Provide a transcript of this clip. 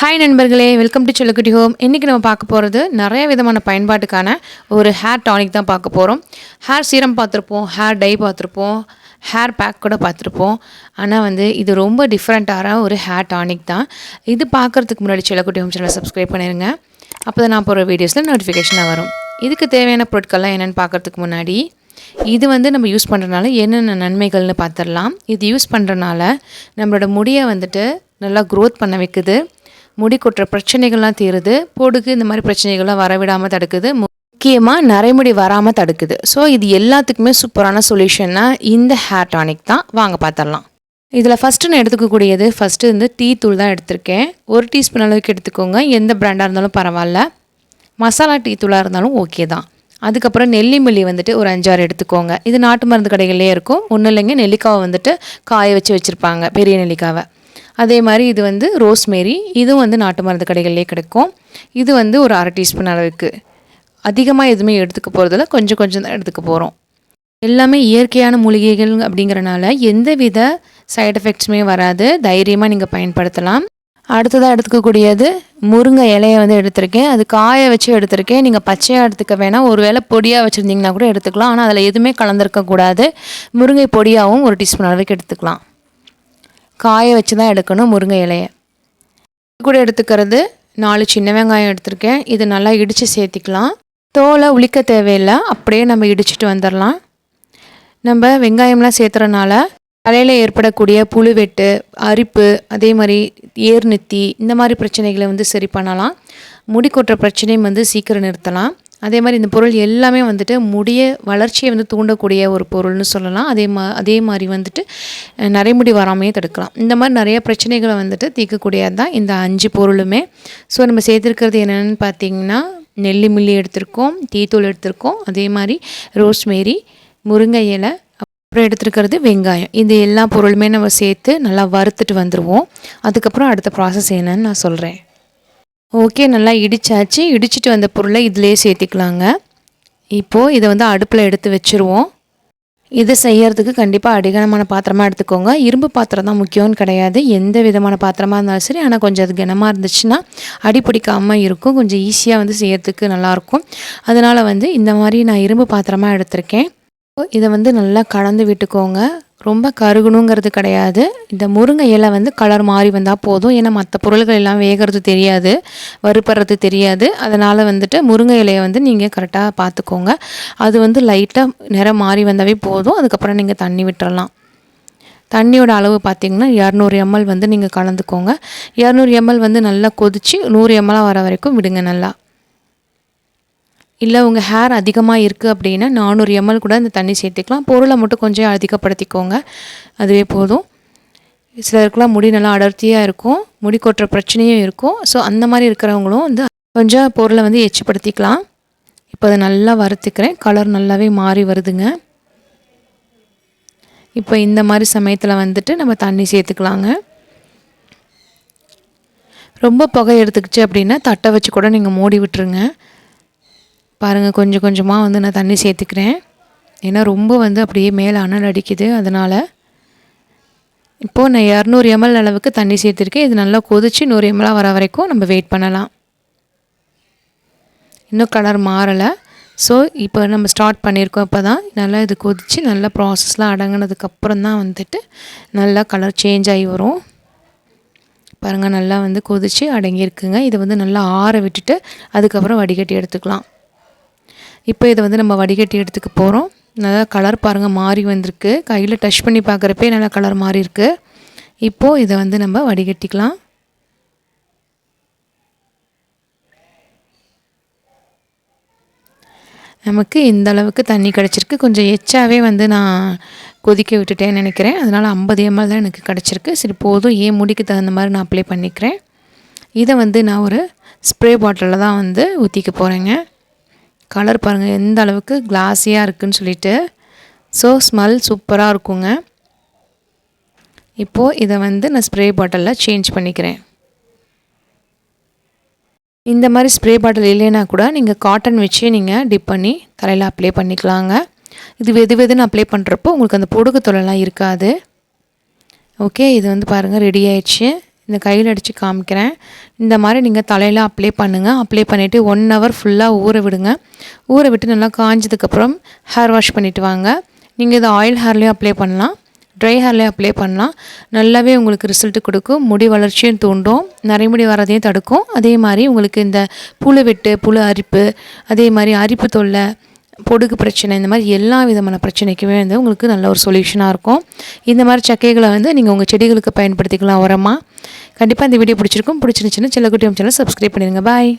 Hi நண்பர்களே. Welcome to சொல்லுக்குட்டி home இன்றைக்கி நம்ம பார்க்க போகிறது நிறைய விதமான பயன்பாட்டுக்கான ஒரு ஹேர் டானிக் தான் பார்க்க போகிறோம் ஹேர் சீரம் பார்த்துருப்போம் ஹேர் டை பார்த்துருப்போம் ஹேர் பேக் கூட பார்த்துருப்போம். ஆனால் வந்து இது ரொம்ப டிஃப்ரெண்ட்டான ஒரு ஹேர் டானிக் தான். இது பார்க்குறதுக்கு முன்னாடி சொல்லக்குட்டி ஹோம் சேனலை சப்ஸ்கிரைப் பண்ணிடுங்க அப்போ தான் நான் போகிற வீடியோஸில் நோட்டிஃபிகேஷனாக வரும். இதுக்கு தேவையான பொருட்கள்லாம் என்னென்னு பார்க்குறதுக்கு முன்னாடி இது வந்து நம்ம யூஸ் பண்ணுறதுனால என்னென்ன நன்மைகள்னு பார்த்துடலாம். இது யூஸ் பண்ணுறனால நம்மளோட முடியை வந்துட்டு நல்லா க்ரோத் பண்ண வைக்குது. முடி கொட்டுற பிரச்சனைகள்லாம் தீருது. பொடுகு இந்த மாதிரி பிரச்சனைகள்லாம் வரவிடாமல் தடுக்குது. முக்கியமாக நரைமுடி வராமல் தடுக்குது. ஸோ இது எல்லாத்துக்குமே சூப்பரான சொல்யூஷன்னா இந்த ஹேர் டானிக் தான். வாங்க பார்த்துடலாம் இதில் ஃபஸ்ட்டு நான் எடுத்துக்கக்கூடியது ஃபஸ்ட்டு வந்து டீ தூள் தான் எடுத்திருக்கேன். ஒரு டீஸ்பூன் அளவுக்கு எடுத்துக்கோங்க. எந்த பிராண்டாக இருந்தாலும் பரவாயில்ல. மசாலா டீ தூளாக இருந்தாலும் ஓகே தான். அதுக்கப்புறம் நெல்லிமல்லி வந்துட்டு ஒரு அஞ்சாறு எடுத்துக்கோங்க. இது நாட்டு மருந்து கடைகள்லேயே இருக்கும். ஒன்றும் இல்லைங்க நெல்லிக்காவை வந்துட்டு காய வச்சு வச்சுருப்பாங்க பெரிய நெல்லிக்காவை. அதே மாதிரி இது வந்து ரோஸ்மேரி இதுவும் வந்து நாட்டு மருந்து கடைகள்லேயே கிடைக்கும். இது வந்து ஒரு அரை டீஸ்பூன் அளவுக்கு. அதிகமாக எதுவுமே எடுத்துக்க போகிறதில்ல கொஞ்சம் கொஞ்சம் தான் எடுத்துக்க போகிறோம் எல்லாமே இயற்கையான மூலிகைகள் அப்படிங்கிறனால எந்த வித சைடு எஃபெக்ட்ஸுமே வராது. தைரியமாக நீங்கள் பயன்படுத்தலாம். அடுத்ததாக எடுத்துக்கக்கூடியது முருங்கை இலையை வந்து எடுத்திருக்கேன். அது காய வச்சு எடுத்திருக்கேன். நீங்கள் பச்சையாக எடுத்துக்க வேணாம். ஒரு வேளை பொடியாக வச்சுருந்தீங்கன்னா கூட எடுத்துக்கலாம். ஆனால் அதில் எதுவுமே கலந்துருக்கக்கூடாது. முருங்கை பொடியாகவும் ஒரு டீஸ்பூன் அளவுக்கு எடுத்துக்கலாம். காய வச்சு தான் எடுக்கணும் முருங்கை இலையை. கூட எடுத்துக்கிறது நாலு சின்ன வெங்காயம் எடுத்திருக்கேன். இது நல்லா இடித்து சேர்த்திக்கலாம். தோலை உளிக்க தேவையில்லை அப்படியே நம்ம இடிச்சிட்டு வந்துடலாம். நம்ம வெங்காயம்லாம் சேர்த்துறனால தலையில் ஏற்படக்கூடிய புழுவெட்டு அரிப்பு அதே மாதிரி ஏர்நித்தி இந்த மாதிரி பிரச்சனைகளை வந்து சரி பண்ணலாம். முடி கொட்டுற பிரச்சனையும் வந்து சீக்கிரம் நிறுத்தலாம். அதே மாதிரி இந்த பொருள் எல்லாமே வந்துட்டு முடிய வளர்ச்சியை வந்து தூண்டக்கூடிய ஒரு பொருள்னு சொல்லலாம். அதே மா அதே மாதிரி வந்துட்டு நரைமுடி வராமையே தடுக்கலாம். இந்த மாதிரி நிறைய பிரச்சனைகளை வந்துட்டு தீர்க்கக்கூடியது தான் இந்த அஞ்சு பொருளுமே. ஸோ நம்ம சேர்த்துருக்கிறது என்னென்னு பார்த்தீங்கன்னா நெல்லி மில்லி எடுத்திருக்கோம் தீத்தூள் எடுத்திருக்கோம் அதே மாதிரி ரோஸ்மேரி முருங்கை இலை அப்புறம் எடுத்துருக்கிறது வெங்காயம். இந்த எல்லா பொருளுமே நம்ம சேர்த்து நல்லா வறுத்துட்டு வந்துடுவோம் அதுக்கப்புறம் அடுத்த ப்ராசஸ் என்னன்னு நான் சொல்கிறேன் ஓகே நல்லா இடித்தாச்சு இடிச்சிட்டு வந்த பொருளை இதிலே சேர்த்திக்கலாங்க. இப்போது இதை வந்து அடுப்பில் எடுத்து வச்சுருவோம். இதை செய்யறதுக்கு கண்டிப்பாக அடிகனமான பாத்திரமாக எடுத்துக்கோங்க. இரும்பு பாத்திரம் தான் முக்கியம்னு கிடையாது. எந்த விதமான பாத்திரமாக இருந்தாலும் சரி ஆனால் கொஞ்சம் அது கனமாக இருந்துச்சுன்னா அடி பிடிக்காமல் இருக்கும். கொஞ்சம் ஈஸியாக வந்து செய்யறதுக்கு நல்லாயிருக்கும் அதனால் வந்து இந்த மாதிரி நான் இரும்பு பாத்திரமாக எடுத்திருக்கேன். இதை வந்து நல்லா கலந்து விட்டுக்கோங்க. ரொம்ப கருகணுங்கிறது கிடையாது. இந்த முருங்கை இலை வந்து கலர் மாறி வந்தால் போதும். ஏன்னா மற்ற பொருள்கள் எல்லாம் வேகிறது தெரியாது. வறுப்படுறது தெரியாது. அதனால் வந்துட்டு முருங்கை இலையை வந்து நீங்கள் கரெக்டாக பார்த்துக்கோங்க. அது வந்து லைட்டாக நிறம் மாறி வந்தாவே போதும். அதுக்கப்புறம் நீங்கள் தண்ணி விட்டுறலாம். தண்ணியோட அளவு பார்த்திங்கன்னா இரநூறு எம்எல் வந்து நீங்கள் கலந்துக்கோங்க. இரநூறு எம்எல் வந்து நல்லா கொதித்து நூறு எம்எலாக வர வரைக்கும் விடுங்க நல்லா. இல்லை உங்கள் ஹேர் அதிகமாக இருக்குது அப்படின்னா நானூறு எம்எல் கூட இந்த தண்ணி சேர்த்துக்கலாம். பொருளை மட்டும் கொஞ்சம் அதிகப்படுத்திக்கோங்க. அதுவே போதும். சிலருக்குலாம் முடி நல்லா அடர்த்தியாக இருக்கும். முடி கொட்டுற பிரச்சனையும் இருக்கும். ஸோ அந்த மாதிரி இருக்கிறவங்களும் வந்து கொஞ்சம் பொருளை வந்து எச்சுப்படுத்திக்கலாம். இப்போ அதை நல்லா வறுத்துக்கிறேன். கலர் நல்லாவே மாறி வருதுங்க. இப்போ இந்த மாதிரி சமயத்தில் வந்துட்டு நம்ம தண்ணி சேர்த்துக்கலாங்க. ரொம்ப புகை எடுத்துக்கிச்சு அப்படின்னா தட்டை வச்சு கூட நீங்கள் மூடி விட்டுருங்க. பாருங்கள் கொஞ்சம் கொஞ்சமாக வந்து நான் தண்ணி சேர்த்துக்கிறேன். ஏன்னா ரொம்ப வந்து அப்படியே மேலே அனல் அடிக்குது அதனால். இப்போது நான் இரநூறு எம்எல் அளவுக்கு தண்ணி சேர்த்துருக்கேன். இது நல்லா கொதித்து நூறு எம்எலாக வர வரைக்கும் நம்ம வெயிட் பண்ணலாம். இன்னும் கலர் மாறலை. ஸோ இப்போ நம்ம ஸ்டார்ட் பண்ணியிருக்கோம் இப்போ தான் நல்லா இது கொதித்து நல்லா ப்ராசஸ்லாம் அடங்கினதுக்கப்புறம் தான் வந்துட்டு நல்லா கலர் சேஞ்ச் ஆகி வரும். பாருங்கள் நல்லா வந்து கொதித்து அடங்கியிருக்குங்க. இதை வந்து நல்லா ஆற விட்டுட்டு அதுக்கப்புறம் வடிகட்டி எடுத்துக்கலாம். இப்போ இதை வந்து நம்ம வடிகட்டி எடுத்துக்க போகிறோம் நல்லா கலர் பாருங்கள் மாறி வந்திருக்கு. கையில் டச் பண்ணி பார்க்குறப்பே நல்லா கலர் மாறி இருக்குது இப்போது இதை வந்து நம்ம வடிகட்டிக்கலாம். நமக்கு இந்த அளவுக்கு தண்ணி கிடச்சிருக்கு. கொஞ்சம் எச்சாவே வந்து நான் கொதிக்க விட்டுட்டேன்னு நினைக்கிறேன். அதனால் ஐம்பது எம்எல் தான் எனக்கு கிடச்சிருக்கு. சரி போதும். ஏன் முடிக்கு தகுந்த மாதிரி நான் அப்ளை பண்ணிக்கிறேன். இதை வந்து நான் ஒரு ஸ்ப்ரே பாட்டிலில் தான் வந்து ஊற்றிக்க போகிறேங்க கலர் பாருங்கள் எந்த அளவுக்கு கிளாஸியாக இருக்குதுன்னு சொல்லிட்டு. ஸோ ஸ்மெல் சூப்பராக இருக்குங்க. இப்போது இதை வந்து நான் ஸ்ப்ரே பாட்டிலில் சேஞ்ச் பண்ணிக்கிறேன். இந்த மாதிரி ஸ்ப்ரே பாட்டில் இல்லைன்னா கூட நீங்கள் காட்டன் வச்சு நீங்கள் டிப் பண்ணி தலையில் அப்ளை பண்ணிக்கலாங்க. இது வெது வெதுன்னு அப்ளை பண்ணுறப்போ உங்களுக்கு அந்த பொடுகு தொலைலாம் இருக்காது. ஓகே இது வந்து பாருங்கள் ரெடி ஆயிடுச்சு. இந்த கையில் அடித்து காமிக்கிறேன். இந்த மாதிரி நீங்கள் தலையில் அப்ளை பண்ணுங்கள் அப்ளை பண்ணிவிட்டு ஒன் ஹவர் ஃபுல்லாக ஊற விடுங்க. ஊற விட்டு நல்லா காஞ்சதுக்கப்புறம் ஹேர் வாஷ் பண்ணிவிட்டு வாங்க. நீங்கள் இதை ஆயில் ஹேர்லேயும் அப்ளை பண்ணலாம். ட்ரை ஹேர்லேயும் அப்ளை பண்ணலாம். நல்லாவே உங்களுக்கு ரிசல்ட் கொடுக்கும். முடி வளர்ச்சியும் தூண்டும். நரைமுடி வரதையும் தடுக்கும். அதே மாதிரி உங்களுக்கு இந்த புழு வெட்டு புழு அரிப்பு அதே மாதிரி அரிப்பு தொல்லை பொடுகு பிரச்சனை இந்த மாதிரி எல்லா விதமான பிரச்சனைக்குமே வந்து உங்களுக்கு நல்ல ஒரு சொல்யூஷனாக இருக்கும். இந்த மாதிரி சக்கைகளை வந்து நீங்கள் உங்கள் செடிகளுக்கு பயன்படுத்திக்கலாம் உரமாக கண்டிப்பாக இந்த வீடியோ பிடிச்சிருக்கும். பிடிச்சிருந்துச்சின்னா சில குட்டி சேனல் சப்ஸ்கிரைப் பண்ணிடுங்க. பாய்